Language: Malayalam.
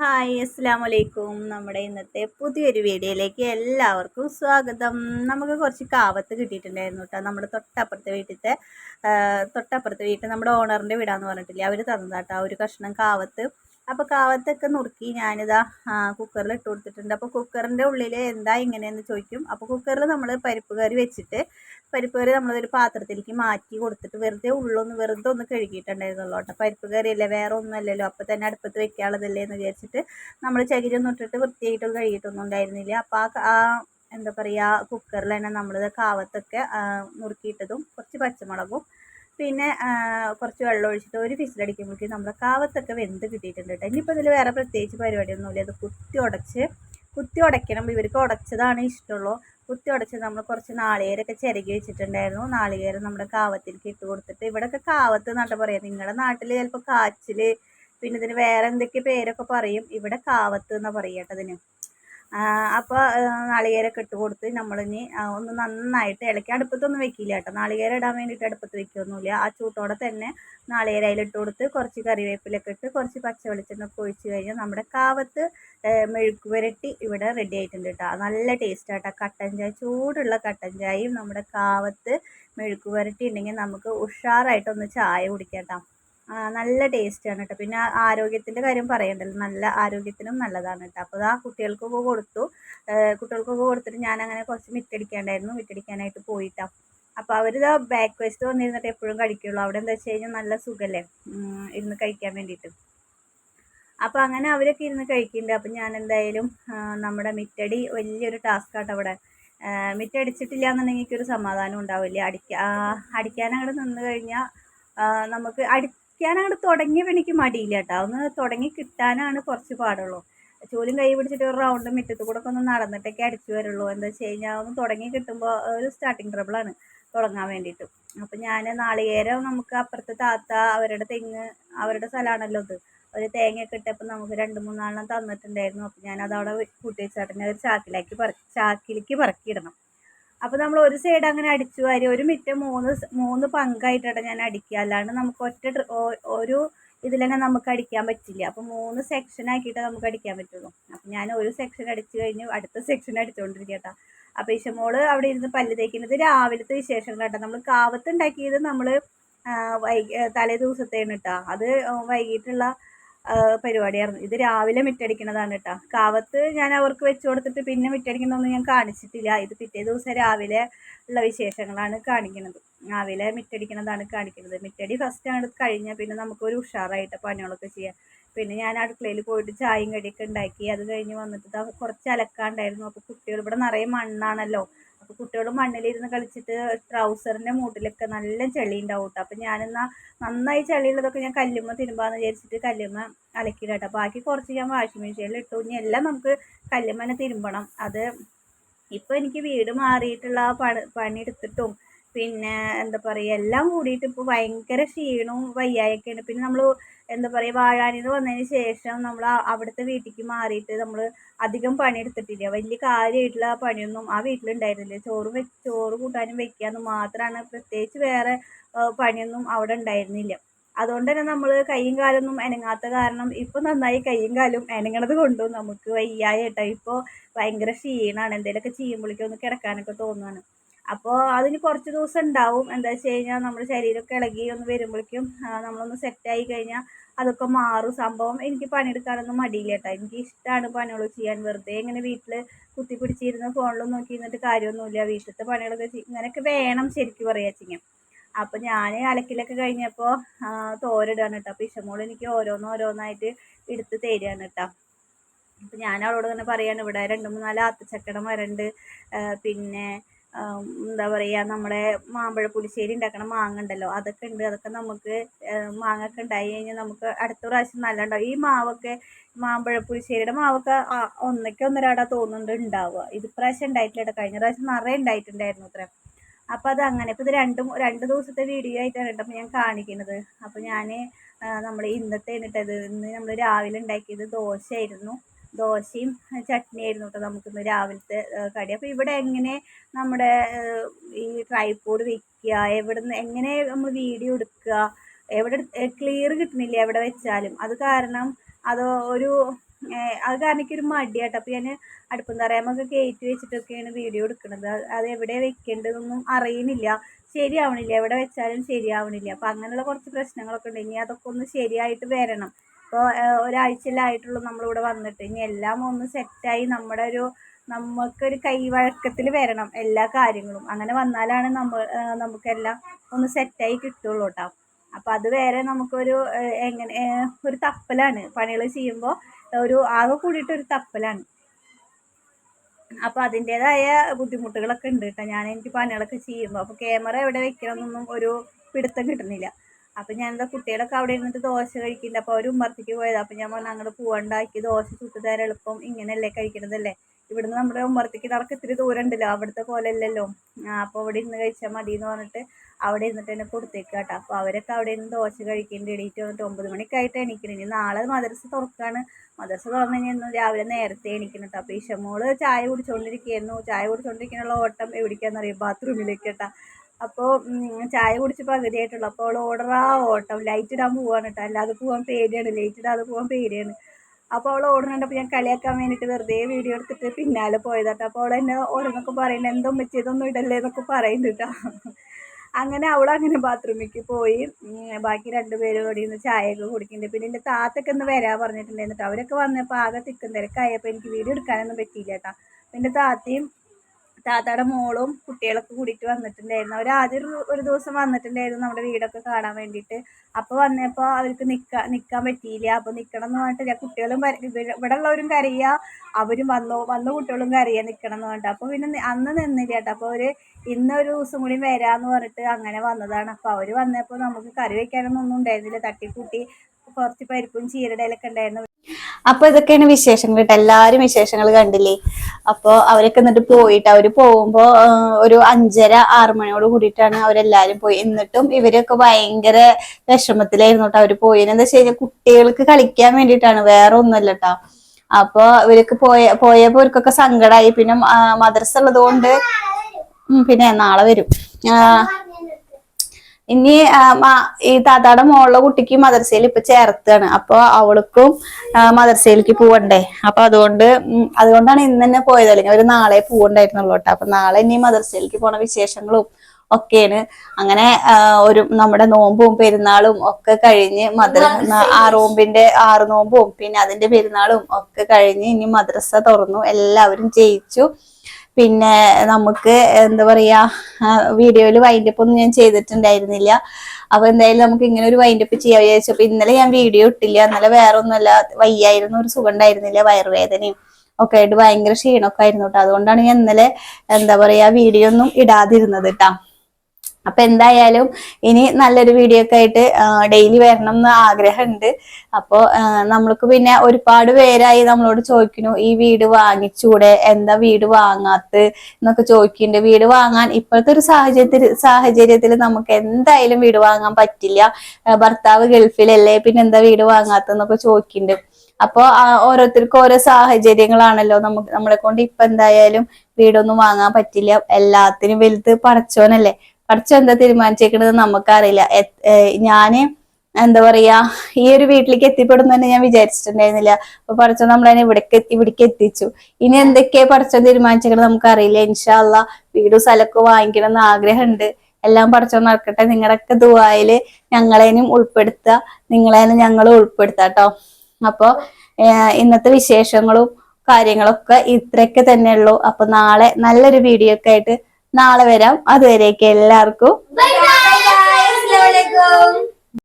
ഹായ് അസ്സാം വലൈക്കും നമ്മുടെ ഇന്നത്തെ പുതിയൊരു വീഡിയോയിലേക്ക് എല്ലാവർക്കും സ്വാഗതം. നമുക്ക് കുറച്ച് കാവത്ത് കിട്ടിയിട്ടുണ്ടായിരുന്നു കേട്ടോ. നമ്മുടെ തൊട്ടപ്പുറത്തെ വീട്ടിലത്തെ തൊട്ടപ്പുറത്തെ വീട്ടിൽ നമ്മുടെ ഓണറിന്റെ വീടാന്ന് പറഞ്ഞിട്ടില്ലേ? അവർ തന്നതാട്ടോ ഒരു കഷ്ണം കാവത്ത്. അപ്പോൾ കാവത്തൊക്കെ നുറുക്കി ഞാനിതാ കുക്കറിൽ ഇട്ട് കൊടുത്തിട്ടുണ്ട്. അപ്പോൾ കുക്കറിന്റെ ഉള്ളിൽ എന്താ ഇങ്ങനെയെന്ന് ചോദിക്കും. അപ്പോൾ കുക്കറിൽ നമ്മൾ പരിപ്പ് കറി വെച്ചിട്ട് പരിപ്പ് കറി നമ്മളൊരു പാത്രത്തിലേക്ക് മാറ്റി കൊടുത്തിട്ട് വെറുതെ ഉള്ളൊന്ന് വെറുതെ ഒന്ന് കഴുകിയിട്ടുണ്ടായിരുന്നുള്ളൂ കേട്ടോ. പരിപ്പ് കറിയല്ലേ വേറെ ഒന്നുമല്ലല്ലോ. അപ്പോൾ തന്നെ അടുപ്പത്ത് വെക്കാനുള്ളതല്ലേ എന്ന് വിചാരിച്ചിട്ട് നമ്മൾ ചകിരി ഒന്നും ഇട്ടിട്ട് വൃത്തിയായിട്ടൊന്നും കഴുകിയിട്ടൊന്നും ഉണ്ടായിരുന്നില്ല. അപ്പോൾ ആ എന്താ പറയുക കുക്കറിൽ തന്നെ നമ്മളിത് കാവത്തൊക്കെ നുറുക്കിയിട്ടതും കുറച്ച് പച്ചമുളകും പിന്നെ കുറച്ച് വെള്ളം ഒഴിച്ചിട്ട് ഒരു ഫിസിലടിക്കുമ്പോഴേക്കും നമ്മുടെ കാവത്തൊക്കെ വെന്ത് കിട്ടിയിട്ടുണ്ട് കേട്ടോ ഇനിയിപ്പോൾ ഇതിൽ വേറെ പ്രത്യേകിച്ച് പരിപാടിയൊന്നുമില്ല. അത് കുത്തി ഉടച്ച് കുത്തി ഉടയ്ക്കണം ഇവർക്ക് ഉടച്ചതാണ് ഇഷ്ടമുള്ളൂ. കുത്തി ഉടച്ച് നമ്മൾ കുറച്ച് നാളികേരൊക്കെ ചിരകി വെച്ചിട്ടുണ്ടായിരുന്നു. നാളികേരം നമ്മുടെ കാവത്തിലേക്ക് ഇട്ട് കൊടുത്തിട്ട് ഇവിടെയൊക്കെ കാവത്ത് എന്നാട്ട് പറയാം. നിങ്ങളുടെ നാട്ടിൽ ചിലപ്പോൾ കാച്ചിൽ പിന്നെ ഇതിന് വേറെ എന്തൊക്കെ പേരൊക്കെ പറയും. ഇവിടെ കാവത്ത് എന്നാണ് പറയുക അതിന് അപ്പോൾ നാളികേരമൊക്കെ ഇട്ട് കൊടുത്ത് നമ്മളിനി ഒന്ന് നന്നായിട്ട് ഇളക്കി അടുപ്പത്തൊന്നും വെക്കില്ല കേട്ടോ. നാളികേരം ഇടാൻ വേണ്ടിയിട്ട് അടുപ്പത്ത് വെക്കുകയൊന്നുമില്ല ആ ചൂട്ടോടെ തന്നെ നാളികേരം അതിലിട്ട് കൊടുത്ത് കുറച്ച് കറിവേപ്പിലൊക്കെ ഇട്ട് കുറച്ച് പച്ച വെളിച്ചെണ്ണ ഒഴിച്ച് കഴിഞ്ഞാൽ നമ്മുടെ കാവത്ത് മെഴുക്ക് പുരട്ടി ഇവിടെ റെഡി ആയിട്ടുണ്ട് കേട്ടോ. നല്ല ടേസ്റ്റ് ആട്ടോ കട്ടൻ ചായ ചൂടുള്ള കട്ടൻ ചായയും നമ്മുടെ കാവത്ത് മെഴുക്ക് പുരട്ടി ഉണ്ടെങ്കിൽ നമുക്ക് ഉഷാറായിട്ടൊന്ന് ചായ കുടിക്കാം കേട്ടോ. നല്ല ടേസ്റ്റാണ് കേട്ടോ പിന്നെ ആരോഗ്യത്തിന്റെ കാര്യം പറയണ്ടല്ലോ. നല്ല ആരോഗ്യത്തിനും നല്ലതാണ് കേട്ടോ അപ്പോൾ ആ കുട്ടികൾക്കൊക്കെ കൊടുത്തു. കുട്ടികൾക്കൊക്കെ കൊടുത്തിട്ട് ഞാനങ്ങനെ കുറച്ച് മിറ്റടിക്കാണ്ടായിരുന്നു. മിറ്റടിക്കാനായിട്ട് പോയിട്ടാ. അപ്പോൾ അവർ ഇതാ ബാക്ക് വേസ്റ്റ് വന്നിരുന്നിട്ട് എപ്പോഴും കഴിക്കുള്ളൂ. അവിടെ എന്താ വെച്ച് കഴിഞ്ഞാൽ നല്ല സുഖമല്ലേ ഇരുന്ന് കഴിക്കാൻ വേണ്ടിയിട്ട് അപ്പോൾ അങ്ങനെ അവരൊക്കെ ഇരുന്ന് കഴിക്കുന്നുണ്ട് അപ്പം ഞാൻ എന്തായാലും നമ്മുടെ മിറ്റടി വലിയൊരു ടാസ്ക് ആട്ടോ അവിടെ. മിറ്റടിച്ചിട്ടില്ല എന്നുണ്ടെങ്കിൽ എനിക്കൊരു സമാധാനം ഉണ്ടാവില്ല. അടിക്കാ അടിക്കാനങ്ങോട്ട് നിന്ന് കഴിഞ്ഞാൽ നമുക്ക് അടി അങ്ങോട്ട് തുടങ്ങിയ എനിക്ക് മടിയില്ല കേട്ടോ ഒന്ന് തുടങ്ങി കിട്ടാനാണ് കുറച്ച് പാടുള്ളൂ. ചൂലും കൈ പിടിച്ചിട്ട് ഒരു റൗണ്ട് മുറ്റത്ത് കൂടെ ഒക്കെ ഒന്ന് നടന്നിട്ടൊക്കെ അടിച്ചു വരുള്ളൂ. എന്താ വെച്ച് കഴിഞ്ഞാൽ ഒന്ന് തുടങ്ങി കിട്ടുമ്പോൾ ഒരു സ്റ്റാർട്ടിങ് ട്രബിളാണ് തുടങ്ങാൻ വേണ്ടിയിട്ട്. അപ്പം ഞാൻ നാളികേരം നമുക്ക് അപ്പുറത്തെ താത്ത അവരുടെ തെങ്ങ് അവരുടെ സ്ഥലമാണല്ലോ ഇത്. ഒരു തേങ്ങയൊക്കെ ഇട്ടപ്പോൾ നമുക്ക് രണ്ട് മൂന്നാളെണ്ണം തന്നിട്ടുണ്ടായിരുന്നു. അപ്പം ഞാൻ അതവിടെ കൂട്ടി വെച്ചാട്ടിനെ ഒരു ചാക്കിലാക്കി പറ ചാക്കിലേക്ക് പറക്കിയിടണം. അപ്പോൾ നമ്മൾ ഒരു സൈഡ് അങ്ങനെ അടിച്ചു വാരി ഒരു മിറ്റം മൂന്ന് മൂന്ന് പങ്കായിട്ടാണ് ഞാൻ അടിക്കുക. അല്ലാണ്ട് നമുക്ക് ഒറ്റ ഒരു ഇതിൽ തന്നെ നമുക്ക് അടിക്കാൻ പറ്റില്ല. അപ്പോൾ മൂന്ന് സെക്ഷൻ ആക്കിയിട്ട് നമുക്ക് അടിക്കാൻ പറ്റുള്ളൂ. അപ്പം ഞാൻ ഒരു സെക്ഷൻ അടിച്ചു കഴിഞ്ഞ് അടുത്ത സെക്ഷൻ അടിച്ചുകൊണ്ടിരിക്കുക അപ്പോൾ ഇഷമോൾ അവിടെ ഇരുന്ന് പല്ല് തേക്കുന്നത് രാവിലത്തെ വിശേഷങ്ങൾ കേട്ടോ. നമ്മൾ കാവത്ത് ഉണ്ടാക്കിയത് നമ്മൾ വൈകി തലേ ദിവസത്തേണ് കേട്ടോ. അത് വൈകിട്ടുള്ള പരിപാടിയായിരുന്നു. ഇത് രാവിലെ മിറ്റടിക്കണതാണ് കേട്ടോ കാവത്ത് ഞാൻ അവർക്ക് വെച്ച് കൊടുത്തിട്ട് പിന്നെ മിറ്റടിക്കണതൊന്നും ഞാൻ കാണിച്ചിട്ടില്ല. ഇത് പിറ്റേ ദിവസം രാവിലെ ഉള്ള വിശേഷങ്ങളാണ് കാണിക്കുന്നത് രാവിലെ മിറ്റടിക്കണതാണ് കാണിക്കുന്നത് മിറ്റടി ഫസ്റ്റ് ആണ് കഴിഞ്ഞാൽ പിന്നെ നമുക്കൊരു ഉഷാറായിട്ട് പണികളൊക്കെ ചെയ്യാം. പിന്നെ ഞാൻ അടുക്കളയിൽ പോയിട്ട് ചായയും കടിയൊക്കെ ഉണ്ടാക്കി. അത് കഴിഞ്ഞ് വന്നിട്ട് കുറച്ച് അലക്കാണ്ടായിരുന്നു അപ്പോൾ കുട്ടികൾ ഇവിടെ നിറയെ മണ്ണാണല്ലോ. അപ്പോൾ കുട്ടികൾ മണ്ണിലിരുന്ന് കളിച്ചിട്ട് ട്രൗസറിന്റെ മൂട്ടിലൊക്കെ നല്ല ചെളി ഉണ്ടാവും കേട്ടോ അപ്പോൾ ഞാനെന്നാൽ നന്നായി ചെളിയുള്ളതൊക്കെ ഞാൻ കല്ലുമ്മ തിരുമ്പാന്ന് വിചാരിച്ചിട്ട് കല്ലുമ്മ അലക്കിയിടട്ടോ ബാക്കി കുറച്ച് ഞാൻ വാഷിംഗ് മെഷീനിൽ ഇട്ടു. ഇനി എല്ലാം നമുക്ക് കല്ലുമ്മനെ തിരുമ്പണം. അത് ഇപ്പോൾ എനിക്ക് വീട് മാറിയിട്ടുള്ള പണി പണിയെടുത്തിട്ടും പിന്നെ എന്താ പറയുക എല്ലാം കൂടിയിട്ട് ഇപ്പോൾ ഭയങ്കര ക്ഷീണവും വയ്യായൊക്കെയാണ്. പിന്നെ നമ്മൾ എന്താ പറയുക വാഴാനിൽ വന്നതിന് ശേഷം നമ്മൾ അവിടുത്തെ വീട്ടിലേക്ക് മാറിയിട്ട് നമ്മൾ അധികം പണിയെടുത്തിട്ടില്ല. വലിയ കാര്യമായിട്ടുള്ള പണിയൊന്നും ആ വീട്ടിലുണ്ടായിരുന്നില്ല. ചോറ് വെ ചോറ് കൂട്ടാനും വെക്കാനും മാത്രമാണ് പ്രത്യേകിച്ച് വേറെ പണിയൊന്നും അവിടെ ഉണ്ടായിരുന്നില്ല. അതുകൊണ്ട് തന്നെ നമ്മൾ കൈയും കാലൊന്നും അനങ്ങാത്ത കാരണം ഇപ്പോൾ നന്നായി കൈയും കാലും അനങ്ങണത് കൊണ്ടും നമുക്ക് വയ്യായ കേട്ടോ ഇപ്പോൾ ഭയങ്കര ക്ഷീണമാണ് എന്തെങ്കിലുമൊക്കെ ചെയ്യുമ്പോഴേക്കും ഒന്ന് കിടക്കാനൊക്കെ തോന്നുകയാണ് അപ്പോൾ അതിന് കുറച്ച് ദിവസം ഉണ്ടാവും. എന്താ വെച്ച് കഴിഞ്ഞാൽ നമ്മുടെ ശരീരമൊക്കെ ഇളകി ഒന്ന് വരുമ്പോഴേക്കും നമ്മളൊന്ന് സെറ്റായി കഴിഞ്ഞാൽ അതൊക്കെ മാറും. സംഭവം എനിക്ക് പണിയെടുക്കാനൊന്നും മടിയില്ല കേട്ടോ. എനിക്ക് ഇഷ്ടമാണ് പണികൾ ചെയ്യാൻ. വെറുതെ ഇങ്ങനെ വീട്ടിൽ കുത്തി പിടിച്ചിരുന്ന് ഫോണിൽ നോക്കി നിന്നിട്ട് കാര്യമൊന്നുമില്ല. വീട്ടിലത്തെ പണികളൊക്കെ ഇങ്ങനെയൊക്കെ വേണം ശരിക്കും പറയാ ചെയ്യാം അപ്പോൾ ഞാൻ അലക്കിലൊക്കെ കഴിഞ്ഞപ്പോൾ തോരിടുകയാണ് കേട്ടോ. അപ്പോൾ ഇഷമോൾ എനിക്ക് ഓരോന്നോരോന്നായിട്ട് എടുത്ത് തരികയാണ് കേട്ടോ. അപ്പം ഞാൻ അവളോട് തന്നെ പറയാണ് ഇവിടെ രണ്ട് മൂന്നാൽ ആത്തച്ചക്കട മരണ്ട് പിന്നെ എന്താ പറയുക നമ്മുടെ മാമ്പഴ പുളിശ്ശേരി ഉണ്ടാക്കണ മാങ്ങ ഉണ്ടല്ലോ അതൊക്കെ ഉണ്ട് അതൊക്കെ നമുക്ക് മാങ്ങ ഒക്കെ ഉണ്ടായി കഴിഞ്ഞാൽ നമുക്ക് അടുത്ത പ്രാവശ്യം നല്ല ഉണ്ടാവും ഈ മാവൊക്കെ മാമ്പഴ പുളിശ്ശേരിയുടെ മാവൊക്കെ ഒന്നൊക്കെ ഒന്നരാടാ തോന്നുന്നുണ്ട് ഉണ്ടാവുക ഇത് പ്രാവശ്യം ഉണ്ടായിട്ടില്ല കഴിഞ്ഞ പ്രാവശ്യം നിറയെ ഉണ്ടായിട്ടുണ്ടായിരുന്നു അത്ര. അപ്പോൾ അത് അങ്ങനെ. ഇപ്പോൾ ഇത് രണ്ടും രണ്ട് ദിവസത്തെ വീഡിയോ ആയിട്ടാണ് കേട്ടോ ഞാൻ കാണിക്കുന്നത് അപ്പോൾ ഞാൻ നമ്മൾ ഇന്നത്തെ എന്നിട്ടത് ഇന്ന് നമ്മൾ രാവിലെ ഉണ്ടാക്കിയത് ദോശയായിരുന്നു. ദോശയും ചട്നിയായിരുന്നു കേട്ടോ നമുക്കിന്ന് രാവിലത്തെ കടി. അപ്പോൾ ഇവിടെ എങ്ങനെ നമ്മുടെ ഈ ട്രൈപോഡ് വെക്കുക എവിടെ നിന്ന് എങ്ങനെ നമ്മൾ വീഡിയോ എടുക്കുക എവിടെ ക്ലിയർ കിട്ടുന്നില്ല എവിടെ വെച്ചാലും? അത് കാരണം അത് ഒരു അത് കാരണം എനിക്കൊരു മടിയാട്ടോ. അപ്പോൾ ഞാൻ അടുപ്പം തറയാമൊക്കെ കയറ്റി വെച്ചിട്ടൊക്കെയാണ് വീഡിയോ എടുക്കുന്നത് അത് അത് എവിടെ വെക്കേണ്ടതൊന്നും അറിയുന്നില്ല ശരിയാവണില്ല. എവിടെ വെച്ചാലും ശരിയാവണില്ല. അപ്പോൾ അങ്ങനെയുള്ള കുറച്ച് പ്രശ്നങ്ങളൊക്കെ ഉണ്ട്. ഇനി അതൊക്കെ ഒന്ന് ശരിയായിട്ട് വരണം. ഇപ്പോൾ ഒരാഴ്ചയിലായിട്ടുള്ളൂ നമ്മളിവിടെ വന്നിട്ട്. ഇനി എല്ലാം ഒന്ന് സെറ്റായി നമ്മുടെ ഒരു നമുക്കൊരു കൈവഴക്കത്തിൽ വരണം എല്ലാ കാര്യങ്ങളും. അങ്ങനെ വന്നാലാണ് നമ്മൾ നമുക്കെല്ലാം ഒന്ന് സെറ്റായി കിട്ടുള്ളൂ കേട്ടോ അപ്പോൾ അത് വേറെ നമുക്കൊരു എങ്ങനെ ഒരു തപ്പലാണ്. പണികൾ ചെയ്യുമ്പോൾ ഒരു ആകെ കൂടിയിട്ട് ഒരു തപ്പലാണ്. അപ്പോൾ അതിന്റേതായ ബുദ്ധിമുട്ടുകളൊക്കെ ഉണ്ട് കേട്ടോ. ഞാൻ എനിക്ക് പണികളൊക്കെ ചെയ്യുമ്പോൾ അപ്പോൾ ക്യാമറ എവിടെ വെക്കണമെന്നൊന്നും ഒരു പിടുത്തം കിട്ടുന്നില്ല. അപ്പോൾ ഞാൻ എന്താ കുട്ടികളൊക്കെ അവിടെ ഇരുന്നിട്ട് ദോശ കഴിക്കുന്നുണ്ട് അപ്പോൾ അവർ ഉമ്മറത്തേക്ക് പോയത്. അപ്പോൾ ഞാൻ പറഞ്ഞു അങ്ങോട്ട് പോകണ്ടാക്കി ദോശ ചുട്ട് തരാൻ എളുപ്പം. ഇങ്ങനെയല്ലേ കഴിക്കണതല്ലേ? ഇവിടുന്ന് നമ്മുടെ ഉമ്മറത്തേക്ക് നടക്ക് ഇത്തിരി ദൂരം ഉണ്ടല്ലോ അവിടുത്തെ പോലെ അല്ലല്ലോ അപ്പോൾ അവിടെ ഇരുന്ന് കഴിച്ചാൽ മതി എന്ന് പറഞ്ഞിട്ട് അവിടെ ഇരുന്നിട്ട് എന്നെ കൊടുത്തേക്ക് കേട്ടോ. അപ്പോൾ അവരൊക്കെ അവിടെ ഇരുന്ന് ദോശ കഴിക്കേണ്ടി. എണീറ്റ് വന്നിട്ട് ഒമ്പത് മണിക്കായിട്ട് എണീക്കണം. ഇനി നാളെ മദ്രസ തുറക്കാണ്. മദ്രസ തുറന്നു കഴിഞ്ഞാൽ രാവിലെ നേരത്തെ എണീക്കണം കേട്ടോ. അപ്പോൾ ഈ ചായ കുടിച്ചുകൊണ്ടിരിക്കുകയായിരുന്നു ചായ കുടിച്ചുകൊണ്ടിരിക്കാനുള്ള ഓട്ടം എവിടേക്കാണെന്നറിയാം ബാത്റൂമിലേക്ക് കേട്ടോ. അപ്പോൾ ചായ കുടിച്ച് പകുതിയായിട്ടുള്ളൂ. അപ്പോൾ അവൾ ഓടറാ ഓട്ടം. ലൈറ്റ് ഇടാൻ പോവാണ് കേട്ടോ അല്ലാതെ പോകാൻ പേടിയാണ്. ലൈറ്റ് ഇടാതെ പോകാൻ പേടിയാണ്. അപ്പോൾ അവൾ ഓടുന്നുണ്ടപ്പോൾ ഞാൻ കളിയാക്കാൻ വേണ്ടിയിട്ട് വെറുതെ വീഡിയോ എടുത്തിട്ട് പിന്നാലെ പോയതാട്ടോ അപ്പോൾ അവൾ എന്നെ ഓരോന്നൊക്കെ പറയുന്നത് എന്തോ മെച്ചതൊന്നും ഇടല്ലേ? എന്നൊക്കെ പറയുന്നുണ്ട് കേട്ടോ അങ്ങനെ അവൾ അങ്ങനെ ബാത്റൂമിലേക്ക് പോയി. ബാക്കി രണ്ടുപേരും കൂടി ഇന്ന് ചായയൊക്കെ കുടിക്കുന്നുണ്ട് പിന്നെ എന്റെ താത്തൊക്കെ ഒന്ന് വരാൻ പറഞ്ഞിട്ടുണ്ടായിരുന്നു അവരൊക്കെ വന്നപ്പോൾ ആകെ തിക്കും തിരക്കായപ്പോൾ എനിക്ക് വീഡിയോ എടുക്കാനൊന്നും പറ്റിയില്ല കേട്ടോ എന്റെ താത്തയും താത്തയുടെ മോളും കുട്ടികളൊക്കെ കൂടിയിട്ട് വന്നിട്ടുണ്ടായിരുന്നു. അവർ ആദ്യം ഒരു ദിവസം വന്നിട്ടുണ്ടായിരുന്നു നമ്മുടെ വീടൊക്കെ കാണാൻ വേണ്ടിയിട്ട്. അപ്പോൾ വന്നപ്പോൾ അവർക്ക് നിൽക്കാൻ നിൽക്കാൻ പറ്റിയില്ല. അപ്പോൾ നിൽക്കണം എന്ന് പറഞ്ഞിട്ട് കുട്ടികളും ഇവിടെ ഉള്ളവരും കരയുക അവരും വന്നു വന്ന കുട്ടികളും കരയുക നിൽക്കണം എന്ന് പറഞ്ഞിട്ട്. അപ്പോൾ പിന്നെ അന്ന് നിന്നില്ല കേട്ടോ. അപ്പോൾ അവർ ഇന്ന് ഒരു ദിവസം കൂടി വരാമെന്ന് പറഞ്ഞിട്ട് അങ്ങനെ വന്നതാണ്. അപ്പോൾ അവർ വന്നപ്പോൾ നമുക്ക് കറി വയ്ക്കാനൊന്നും ഉണ്ടായിരുന്നില്ല. തട്ടിക്കൂട്ടി കുറച്ച് പരിപ്പും ചീരടയിലൊക്കെ ഉണ്ടായിരുന്നു. അപ്പൊ ഇതൊക്കെയാണ് വിശേഷങ്ങൾ കേട്ടോ. എല്ലാരും വിശേഷങ്ങൾ കണ്ടില്ലേ? അപ്പൊ അവരൊക്കെ എന്നിട്ട് പോയിട്ട് അവർ പോകുമ്പോ ഒരു അഞ്ചര ആറു മണിയോട് കൂടിയിട്ടാണ് അവരെല്ലാരും പോയി. എന്നിട്ടും ഇവരൊക്കെ ഭയങ്കര വിഷമത്തിലായിരുന്നു കേട്ടോ അവർ പോയി എന്താ വെച്ചാൽ കുട്ടികൾക്ക് കളിക്കാൻ വേണ്ടിയിട്ടാണ് വേറെ ഒന്നുമല്ല കേട്ടോ. അപ്പൊ ഇവർക്ക് പോയ പോയപ്പോ ഇവർക്കൊക്കെ സങ്കടമായി പിന്നെ മദ്രസ ഉള്ളത് കൊണ്ട് പിന്നെ നാളെ വരും. ഇനി ഈ താത്താടെ മോളുടെ കുട്ടിക്ക് മദർസയിൽ ഇപ്പൊ ചേർത്താണ് അപ്പൊ അവൾക്കും മദർസയിലേക്ക് പോവണ്ടേ? അപ്പൊ അതുകൊണ്ട് അതുകൊണ്ടാണ് ഇന്ന് തന്നെ പോയത്. അല്ലെങ്കിൽ അവർ നാളെ പോവണ്ടായിരുന്നുള്ളൂ കേട്ടോ. അപ്പൊ നാളെ ഇനി മദർസയിലേക്ക് പോണ വിശേഷങ്ങളും ഒക്കെയാണ്. അങ്ങനെ ഒരു നമ്മുടെ നോമ്പും പെരുന്നാളും ഒക്കെ കഴിഞ്ഞ് മദ്ര ആ റോമ്പിന്റെ ആറ് നോമ്പും പിന്നെ അതിന്റെ പെരുന്നാളും ഒക്കെ കഴിഞ്ഞ് ഇനി മദ്രസ തുറന്നു. എല്ലാവരും ജയിച്ചു. പിന്നെ നമുക്ക് എന്താ പറയാ വീഡിയോയിൽ വൈൻഡപ്പ് ഒന്നും ഞാൻ ചെയ്തിട്ടുണ്ടായിരുന്നില്ല. അപ്പൊ എന്തായാലും നമുക്ക് ഇങ്ങനെ ഒരു വൈൻഡപ്പ് ചെയ്യാൻ വിചാരിച്ചു. അപ്പൊ ഇന്നലെ ഞാൻ വീഡിയോ ഇട്ടില്ല. ഇന്നലെ വേറെ ഒന്നുമല്ല വയ്യായിരുന്നു ഒരു സുഖം ഉണ്ടായിരുന്നില്ല വയറുവേദനയും ഒക്കെ ആയിട്ട് ഭയങ്കര ക്ഷീണമൊക്കെ ആയിരുന്നു കേട്ടോ. അതുകൊണ്ടാണ് ഞാൻ ഇന്നലെ എന്താ പറയാ വീഡിയോ ഒന്നും ഇടാതിരുന്നത് കേട്ടാ. അപ്പൊ എന്തായാലും ഇനി നല്ലൊരു വീഡിയോ ഒക്കെ ആയിട്ട് ഡെയിലി വരണം എന്ന് ആഗ്രഹമുണ്ട്. അപ്പോ നമ്മൾക്ക് പിന്നെ ഒരുപാട് പേരായി നമ്മളോട് ചോദിക്കുന്നു ഈ വീട് വാങ്ങിച്ചൂടെ? എന്താ വീട് വാങ്ങാത്ത എന്നൊക്കെ ചോദിക്കുന്നുണ്ട്. വീട് വാങ്ങാൻ ഇപ്പോഴത്തെ ഒരു സാഹചര്യത്തിൽ സാഹചര്യത്തിൽ നമുക്ക് എന്തായാലും വീട് വാങ്ങാൻ പറ്റില്ല. ഭർത്താവ് ഗൾഫിലല്ലേ പിന്നെ എന്താ വീട് വാങ്ങാത്തെന്നൊക്കെ ചോദിക്കുന്നുണ്ട്. അപ്പോ ആ, ഓരോരുത്തർക്കും ഓരോ സാഹചര്യങ്ങളാണല്ലോ നമുക്ക് നമ്മളെ കൊണ്ട് ഇപ്പൊ എന്തായാലും വീടൊന്നും വാങ്ങാൻ പറ്റില്ല. എല്ലാത്തിനും വലുത് പടച്ചോനല്ലേ. പടച്ചോൻ എന്താ തീരുമാനിച്ചേക്കണത് നമുക്കറിയില്ല. ഞാൻ എന്താ പറയാ ഈ ഒരു വീട്ടിലേക്ക് എത്തിപ്പെടുന്നു തന്നെ ഞാൻ വിചാരിച്ചിട്ടുണ്ടായിരുന്നില്ല. അപ്പൊ പടച്ചോൻ നമ്മളതിനെ ഇവിടേക്ക് ഇവിടേക്ക് എത്തിച്ചു. ഇനി എന്തൊക്കെയാ പടച്ചോൻ തീരുമാനിച്ചേക്കണത് നമുക്കറിയില്ല. ഇൻഷാല്ല വീടും സ്ഥലമൊക്കെ വാങ്ങിക്കണം എന്ന് ആഗ്രഹമുണ്ട്. എല്ലാം പഠിച്ചോ നടക്കട്ടെ. നിങ്ങളുടെയൊക്കെ ദുബായിൽ ഞങ്ങളേനും ഉൾപ്പെടുത്തുക. നിങ്ങളേനും ഞങ്ങൾ ഉൾപ്പെടുത്താം കേട്ടോ. അപ്പൊ ഏഹ് ഇന്നത്തെ വിശേഷങ്ങളും കാര്യങ്ങളൊക്കെ ഇത്രയൊക്കെ തന്നെ ഉള്ളൂ അപ്പൊ നാളെ നല്ലൊരു വീഡിയോ ഒക്കെ ആയിട്ട് നാളെ വരാം. അതുവരേക്ക് എല്ലാവർക്കും